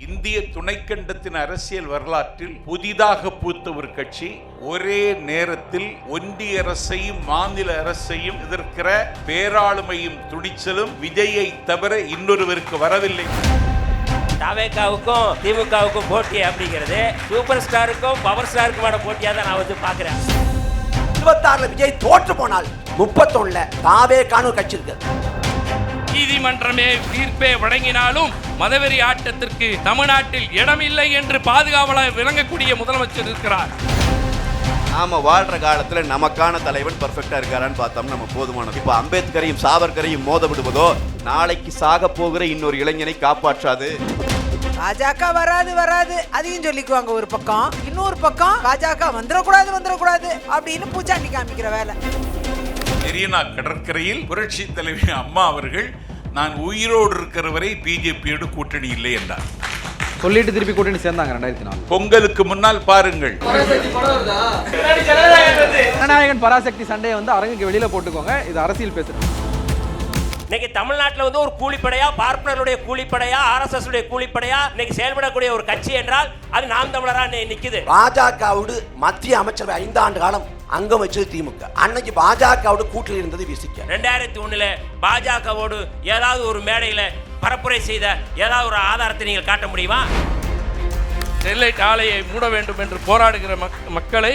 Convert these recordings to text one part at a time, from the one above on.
இந்திய துணைக்கண்டத்தின் அரசியல் வரலாற்றில் புதிதாக பூத்த ஒரு கட்சி ஒரே நேரத்தில் ஒன்றிய அரசையும் மாநில அரசையும் எதிர்க்கிற பேராளுமையும் துணிச்சலும் விஜயை தவிர இன்னொருவருக்கு வரவில்லை. தவேகாவுக்கும் திமுகவுக்கும் போட்டி அப்படிங்கிறது. சூப்பர் ஸ்டாருக்கும் பவர் ஸ்டாருக்குமான போட்டியா தான் நான் வந்து பாக்குறேன் இருபத்தாறுல விஜய் தோற்று போனால் முப்பத்தொன்னுல தாவே காணும் கட்சி இருக்கு நீதிமன்றமே தீர்ப்பே வழங்கினாலும் மதவெறி ஆட்டத்திற்கு தமிழ்நாட்டில் இடமில்லை என்று பாதுகாவலாக விளங்கக்கூடிய முதலமைச்சர் இருக்கிறார். நாம வாழ்ற காலத்துல நமக்கான தலைவன் பர்ஃபெக்டா இருக்காரான்னு பார்த்தோம் நம்ம போதுமானது. இப்ப அம்பேத்கரையும் சாவர்கரையும் மோத விடுவதோ நாளைக்கு சாக போகிற இன்னொரு இளைஞனை காப்பாற்றாது. பாஜக வராது வராது. அதையும் சொல்லிக்குவாங்க ஒரு பக்கம். இன்னொரு பக்கம் பாஜக வந்துடக்கூடாது வந்துடக்கூடாது அப்படின்னு பூச்சாண்டி காமிக்கிற வேலை. மெரினா கடற்கரையில் புரட்சி தலைவி அம்மா அவர்கள் நான் உயிரோடு இருக்கிற வரை பிஜேபியோடு கூட்டணி இல்லை என்றார். சொல்லிட்டு திருப்பி கூட்டணி சேர்ந்தாங்க ரெண்டாயிரத்தி நாலு. பொங்கலுக்கு முன்னால் பாருங்கள். ஜனநாயகன் பராசக்தி சண்டையை வந்து அரங்குக்கு வெளியில போட்டுக்கோங்க. இது அரசியல் பேசுறோம் இன்னைக்கு தமிழ்நாட்டில் வந்து ஒரு கூலிப்படையா பார்ப்பனருடைய கூலிப்படையா ஆர்எஸ்எஸ் உடைய கூலிப்படையா இன்னைக்கு செயல்படக்கூடிய ஒரு கட்சி என்றால் அது நாம் தமிழரா நி- நிக்குது. பாஜகவோடு மத்திய அமைச்சரவை ஐந்தாண்டு காலம் அங்கம் வச்சது திமுக. அன்னைக்கு பாஜகவோடு கூட்டில் இருந்தது விசிக்க ரெண்டாயிரத்தி ஒண்ணுல பாஜகவோடு ஏதாவது ஒரு மேடையில பரப்புரை செய்த ஏதாவது ஒரு ஆதாரத்தை நீங்கள் காட்ட முடியுமா? ஸ்டெர்லைட் ஆலையை மூட வேண்டும் என்று போராடுகிற மக்- மக்களை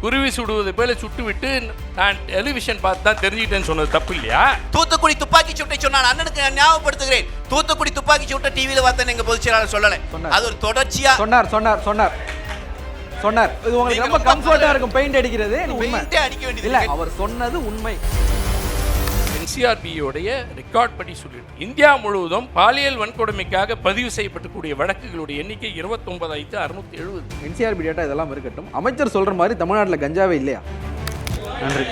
குருவி சுடுவது போல சுட்டுவிட்டு நான் டெலிவிஷன் பார்த்து தான் தெரிஞ்சுக்கிட்டேன்னு சொன்னது தப்பு இல்லையா? தூத்துக்குடி துப்பாக்கி சூட்டை சொன்னான் அண்ணனுக்கு நான் ஞாபகப்படுத்துகிறேன். தூத்துக்குடி துப்பாக்கி சூட்டை டிவியில பார்த்தேன் எங்க பொதுச் செயலாளர் சொல்லல. அது ஒரு தொடர்ச்சியா சொன்னார் சொன்னார் சொன்னார். சொன்னார். இது உங்களுக்கு ரொம்ப கம்ஃபர்ட்டா இருக்கும். பெயிண்ட் அடிக்கிறது. பெயிண்டே அடிக்க வேண்டியது இல்ல இல்லை. அவர் சொன்னது உண்மை. என்சிஆர்பியோடைய ரெக்கார்ட் படி சொல்லிட்டு. இந்தியா முழுவதும் பாலியல் வன்கொடுமைக்காக பதிவு செய்யப்பட்டக்கூடிய வழக்குகளுடைய எண்ணிக்கை இருபத்தொன்பதாயிரத்து அறுநூத்தி எழுபது என்சிஆர்பி டேட்டா இதெல்லாம் இருக்கட்டும். அமைச்சர் சொல்ற மாதிரி தமிழ்நாட்டுல கஞ்சாவே இல்லையா? நன்றி.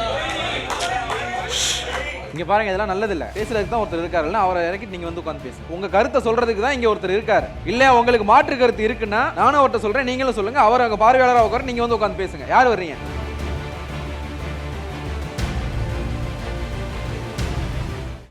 இங்க பாருங்க இதெல்லாம் நல்லது இல்ல பேசுறதுக்கு தான் ஒருத்தர் இருக்காருல்ல அவரை இறக்கிட்டு நீங்க வந்து உட்காந்து பேசுங்க. உங்க கருத்தை சொல்றதுக்கு தான் இங்க ஒருத்தர் இருக்காரு. இல்ல உங்களுக்கு மாற்று கருத்து இருக்குன்னா நானும் அவர்கிட்ட சொல்றேன் நீங்களும் சொல்லுங்க. அவர் அங்க பார்வையாளராக உட்கார நீங்க வந்து உட்காந்து பேசுங்க. யார் வர்றீங்க?